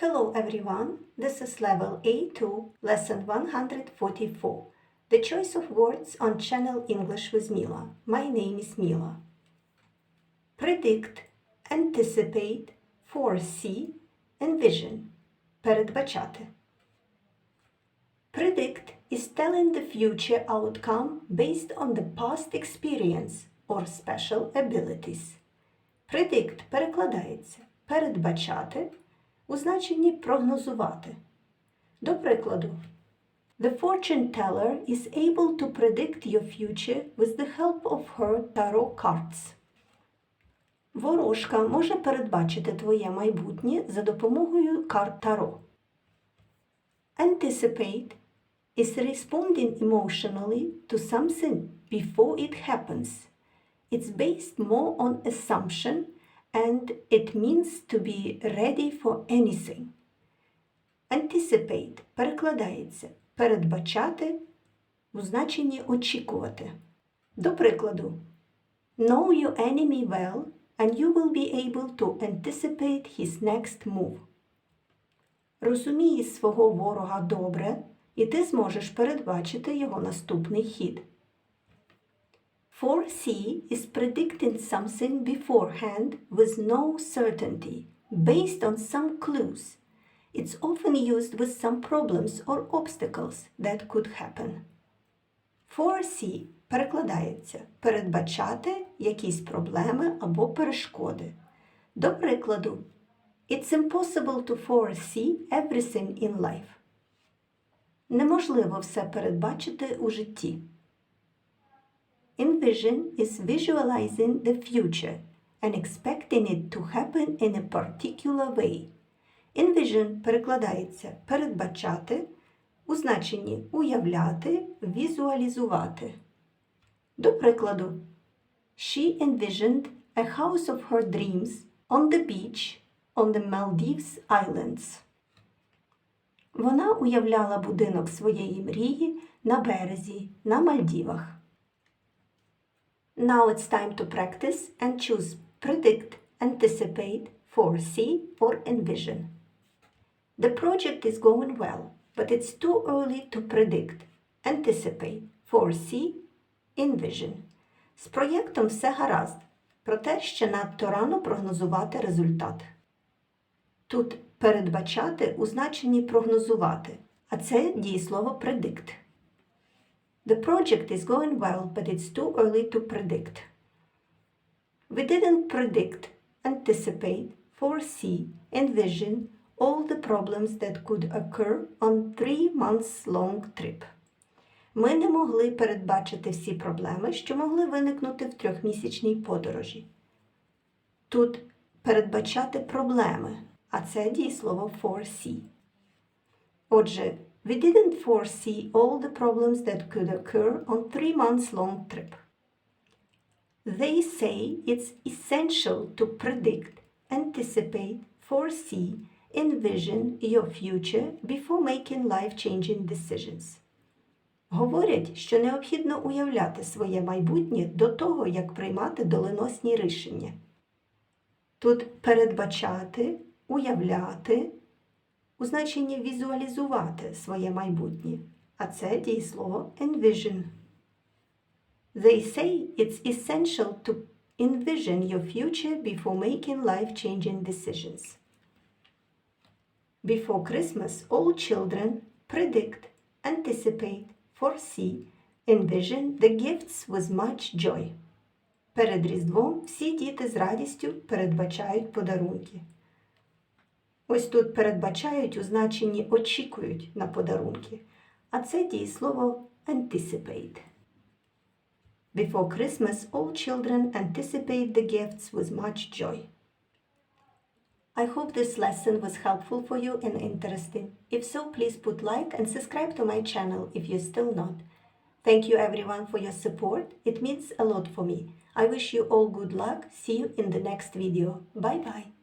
Hello everyone, this is level A2, lesson 144. The choice of words on channel English with Mila. My name is Mila. Predict, anticipate, foresee, envision. Передбачати. Predict is telling the future outcome based on the past experience or special abilities. Predict перекладається передбачати у значенні прогнозувати. До прикладу, The fortune teller is able to predict your future with the help of her tarot cards. Ворожка може передбачити твоє майбутнє за допомогою карт Таро. Anticipate is responding emotionally to something before it happens. It's based more on assumption and it means to be ready for anything. Anticipate перекладається передбачати у значенні очікувати. До прикладу, Know your enemy well and you will be able to anticipate his next move. Розумій свого ворога добре, і ти зможеш передбачити його наступний хід. Foresee is predicting something beforehand with no certainty, based on some clues. It's often used with some problems or obstacles that could happen. Foresee перекладається передбачати якісь проблеми або перешкоди. До прикладу, It's impossible to foresee everything in life. Неможливо все передбачити у житті. Envision is visualizing the future and expecting it to happen in a particular way. Envision перекладається передбачати у значенні уявляти, візуалізувати. До прикладу, She envisioned a house of her dreams on the beach on the Maldives Islands. Вона уявляла будинок своєї мрії на березі на Мальдівах. Now it's time to practice and choose predict, anticipate, foresee, or envision. The project is going well, but it's too early to predict, anticipate, foresee, envision. З проєктом все гаразд, проте ще надто рано прогнозувати результат. Тут передбачати у значенні прогнозувати, а це дієслово predict. The project is going well, but it's too early to predict. We didn't predict, anticipate, foresee, envision all the problems that could occur on three months long trip. Ми не могли передбачити всі проблеми, що могли виникнути в трьохмісячній подорожі. Тут передбачати проблеми, а це дієслово foresee. Отже, we didn't foresee all the problems that could occur on three months long trip. They say it's essential to predict, anticipate, foresee, envision your future before making life-changing decisions. Говорять, що необхідно уявляти своє майбутнє до того, як приймати доленосні рішення. Тут передбачати, уявляти у значенні візуалізувати своє майбутнє, а це дієслово envision. They say it's essential to envision your future before making life-changing decisions. Before Christmas, all children predict, anticipate, foresee, envision the gifts with much joy. Перед Різдвом всі діти з радістю передбачають подарунки. Ось тут передбачають у значенні очікують на подарунки, а це дієслово anticipate. Before Christmas, all children anticipate the gifts with much joy. I hope this lesson was helpful for you and interesting. If so, please put like and subscribe to my channel if you're still not. Thank you everyone for your support. It means a lot for me. I wish you all good luck. See you in the next video. Bye bye.